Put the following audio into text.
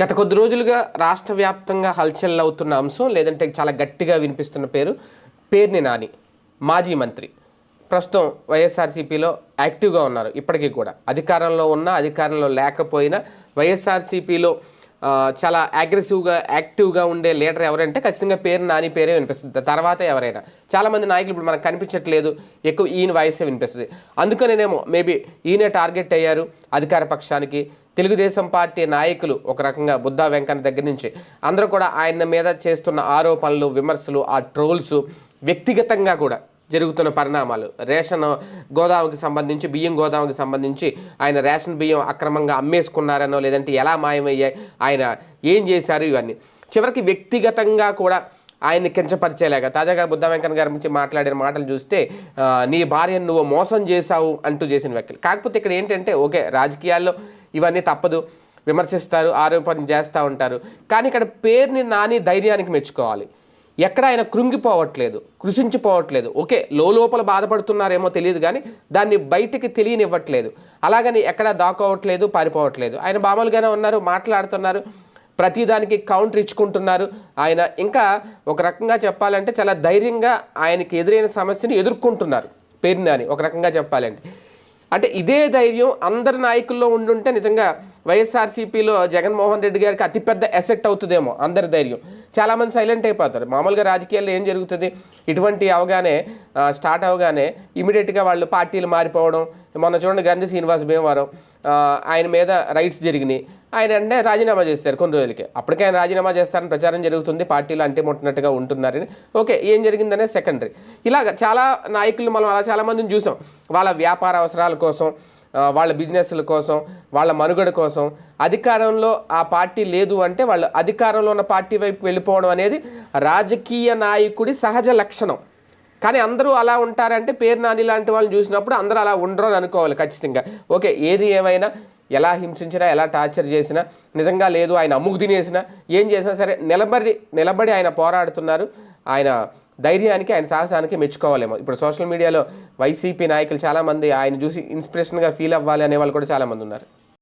గత కొద్ది రోజులుగా రాష్ట్ర వ్యాప్తంగా హల్చల్ అవుతున్న అంశం లేదంటే చాలా గట్టిగా వినిపిస్తున్న పేరు పేర్ని నాని మాజీ మంత్రి. ప్రస్తుతం వైఎస్ఆర్సీపీలో యాక్టివ్గా ఉన్నారు ఇప్పటికీ కూడా. అధికారంలో ఉన్నా అధికారంలో లేకపోయినా వైఎస్ఆర్సీపీలో చాలా అగ్రెసివ్గా యాక్టివ్గా ఉండే లీడర్ ఎవరంటే ఖచ్చితంగా పేరు నాని పేరే వినిపిస్తుంది. తర్వాత ఎవరైనా. చాలామంది నాయకులు ఇప్పుడు మనకు కనిపించట్లేదు ఎక్కువ ఈయన వాయిసే వినిపిస్తుంది. అందుకనేనేమో మేబీ ఈయనే టార్గెట్ అయ్యారు అధికార పక్షానికి తెలుగుదేశం పార్టీ నాయకులు ఒక రకంగా బుద్ధా వెంకన్న దగ్గర నుంచి అందరూ కూడా ఆయన మీద చేస్తున్న ఆరోపణలు విమర్శలు ఆ ట్రోల్స్ వ్యక్తిగతంగా కూడా జరుగుతున్న పరిణామాలు. రేషన్ గోదాముకి సంబంధించి బియ్యం గోదాముకి సంబంధించి ఆయన రేషన్ బియ్యం అక్రమంగా అమ్మేసుకున్నారనో లేదంటే ఎలా మాయమయ్యాయి ఆయన ఏం చేశారు ఇవన్నీ. చివరికి వ్యక్తిగతంగా కూడా ఆయన్ని కించపరిచేలాగా. తాజాగా బుద్ధ వెంకన్న గారి నుంచి మాట్లాడిన మాటలు చూస్తే నీ భార్యను నువ్వు మోసం చేశావు అంటూ చేసిన వ్యాఖ్యలు. కాకపోతే ఇక్కడ ఏంటంటే ఓకే రాజకీయాల్లో ఇవన్నీ తప్పదు. విమర్శిస్తారు ఆరోపణ చేస్తూ ఉంటారు. కానీ ఇక్కడ పేరుని నాని ధైర్యానికి మెచ్చుకోవాలి. ఎక్కడ ఆయన కృంగిపోవట్లేదు కృషించిపోవట్లేదు ఓకే లోపల బాధపడుతున్నారేమో తెలియదు కానీ దాన్ని బయటికి తెలియనివ్వట్లేదు. అలాగని ఎక్కడ దాక్కోవట్లేదు పారిపోవట్లేదు. ఆయన బామలుగానే ఉన్నారు మాట్లాడుతున్నారు. ప్రతిదానికి కౌంటర్ ఇచ్చుకుంటున్నారు. ఆయన ఇంకా ఒక రకంగా చెప్పాలంటే చాలా ధైర్యంగా ఆయనకి ఎదురైన సమస్యని ఎదుర్కొంటున్నారు. పేరుని ఒక రకంగా చెప్పాలంటే. అంటే ఇదే ధైర్యం అందరి నాయకుల్లో ఉండుంటే నిజంగా వైఎస్ఆర్సీపీలో జగన్మోహన్ రెడ్డి గారికి అతిపెద్ద ఎసెట్ అవుతుందేమో అందరి ధైర్యం. చాలామంది సైలెంట్ అయిపోతారు. మామూలుగా రాజకీయాల్లో ఏం జరుగుతుంది? ఇటువంటి అవగానే స్టార్ట్ అవగానే ఇమీడియట్గా వాళ్ళు పార్టీలు మారిపోవడం. మొన్న చూడండి గంధి శ్రీనివాస్ భీమవరం ఆయన మీద రైట్స్ జరిగినాయి. ఆయన అంటే రాజీనామా చేస్తారు కొన్ని రోజులకి. అప్పటికే ఆయన రాజీనామా చేస్తారని ప్రచారం జరుగుతుంది. పార్టీలు అంటే ముట్టినట్టుగా ఉంటున్నారని. ఓకే ఏం జరిగిందనే సెకండరీ. ఇలాగ చాలా నాయకులు మనం అలా చాలామందిని చూసాం. వాళ్ళ వ్యాపార అవసరాల కోసం వాళ్ళ బిజినెస్ల కోసం వాళ్ళ మనుగడ కోసం. అధికారంలో ఆ పార్టీ లేదు అంటే వాళ్ళు అధికారంలో ఉన్న పార్టీ వైపు వెళ్ళిపోవడం అనేది రాజకీయ నాయకుడి సహజ లక్షణం. కానీ అందరూ అలా ఉంటారంటే పేరు నాని లాంటి వాళ్ళని చూసినప్పుడు అందరూ అలా ఉండరు అని అనుకోవాలి ఖచ్చితంగా. ఓకే ఏది ఏమైనా ఎలా హింసించినా ఎలా టార్చర్ చేసినా నిజంగా లేదు ఆయన అమ్ముకు తినేసినా ఏం చేసినా సరే నిలబడి నిలబడి ఆయన పోరాడుతున్నారు. ఆయన ధైర్యానికి ఆయన సాహసానికి మెచ్చుకోవాలేమో. ఇప్పుడు సోషల్ మీడియాలో వైసీపీ నాయకులు చాలామంది ఆయన చూసి ఇన్స్పిరేషన్గా ఫీల్ అవ్వాలి అనే వాళ్ళు కూడా చాలామంది ఉన్నారు.